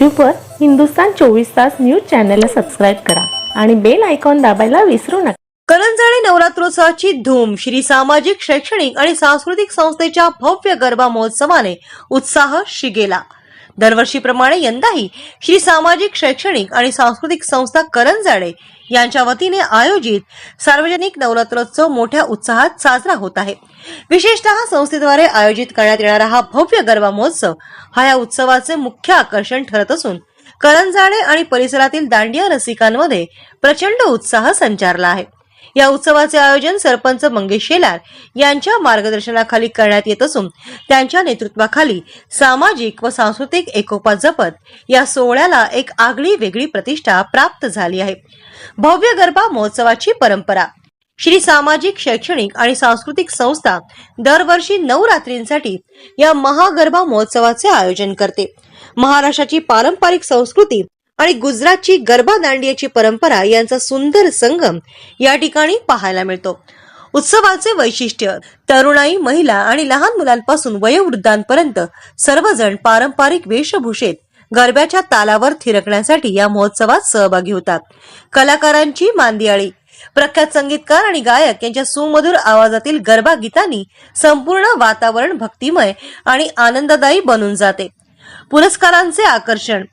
यूट्यूबवर हिंदुस्तान चोवीस तास न्यूज चॅनलला सबस्क्राईब करा आणि बेल आयकॉन दाबायला विसरू नका. करंजाळे नवरात्रोत्सवाची धूम श्री सामाजिक शैक्षणिक आणि सांस्कृतिक संस्थेच्या भव्य गरबा महोत्सवाने उत्साह शिगेला. दरवर्षीप्रमाणे यंदाही श्री सामाजिक शैक्षणिक आणि सांस्कृतिक संस्था करंजाडे यांच्या वतीने आयोजित सार्वजनिक नवरात्रोत्सव मोठ्या उत्साहात साजरा होत आहे. विशेषतः संस्थेद्वारे आयोजित करण्यात येणारा हा भव्य गरबा महोत्सव हा या उत्सवाचे मुख्य आकर्षण ठरत असून करंजाडे आणि परिसरातील दांडिया रसिकांमध्ये प्रचंड उत्साह संचारला आहे. या उत्सवाचे आयोजन सरपंच मंगेश शेलार यांच्या मार्गदर्शनाखाली करण्यात येत असून त्यांच्या नेतृत्वाखाली सामाजिक व सांस्कृतिक एकोपा जपत या सोहळ्याला एक आगळी वेगळी प्रतिष्ठा प्राप्त झाली आहे. भव्य गरबा महोत्सवाची परंपरा. श्री सामाजिक शैक्षणिक आणि सांस्कृतिक संस्था दरवर्षी नऊ रात्रींसाठी या महागरबा महोत्सवाचे आयोजन करते. महाराष्ट्राची पारंपरिक संस्कृती आणि गुजरातची गरबा दांडियाची परंपरा यांचा सुंदर संगम या ठिकाणी पाहायला मिळतो. उत्सवाचे वैशिष्ट्य तरुणाई महिला आणि लहान मुलांपासून वयोवृद्धांपर्यंत सर्वजण पारंपरिक वेशभूषेत गरब्याच्या तालावर थिरकण्यासाठी या महोत्सवात सहभागी होतात. कलाकारांची मांदियाळी प्रख्यात संगीतकार आणि गायक यांच्या सुमधुर आवाजातील गरबा गीतांनी संपूर्ण वातावरण भक्तिमय आणि आनंददायी बनून जाते. पुरस्कारांचे आकर्षण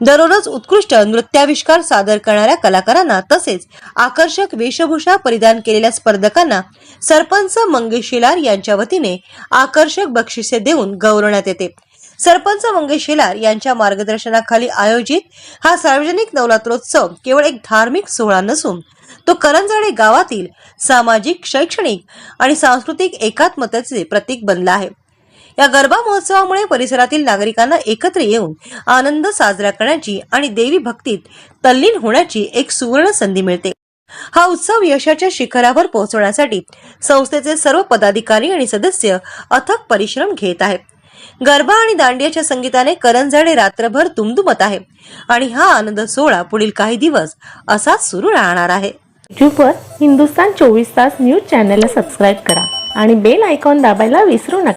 दररोज उत्कृष्ट नृत्याविष्कार सादर करणाऱ्या कलाकारांना तसेच आकर्षक वेशभूषा परिधान केलेल्या स्पर्धकांना सरपंच मंगेश शेलार यांच्या वतीने आकर्षक बक्षिसे देऊन गौरवण्यात येते. सरपंच मंगेश शेलार यांच्या मार्गदर्शनाखाली आयोजित हा सार्वजनिक नवरात्रोत्सव केवळ एक धार्मिक सोहळा नसून तो करंजाडे गावातील सामाजिक शैक्षणिक आणि सांस्कृतिक एकात्मतेचे प्रतीक बनला आहे. या गरबा महोत्सवामुळे परिसरातील नागरिकांना एकत्र येऊन आनंद साजरा करण्याची आणि देवी भक्तीत तल्लीन होण्याची एक सुवर्ण संधी मिळते. हा उत्सव यशाच्या शिखरावर पोहोचवण्यासाठी संस्थेचे सर्व पदाधिकारी आणि सदस्य अथक परिश्रम घेत आहेत. गरबा आणि दांडियाच्या संगीताने करंजाडे रात्रभर दुमदुमत आहे आणि हा आनंद सोहळा पुढील काही दिवस असाच सुरू राहणार आहे. यूट्यूबवर हिंदुस्तान चोवीस तास न्यूज चॅनलला सबस्क्राईब करा आणि बेल आयकॉन दाबायला विसरू नका.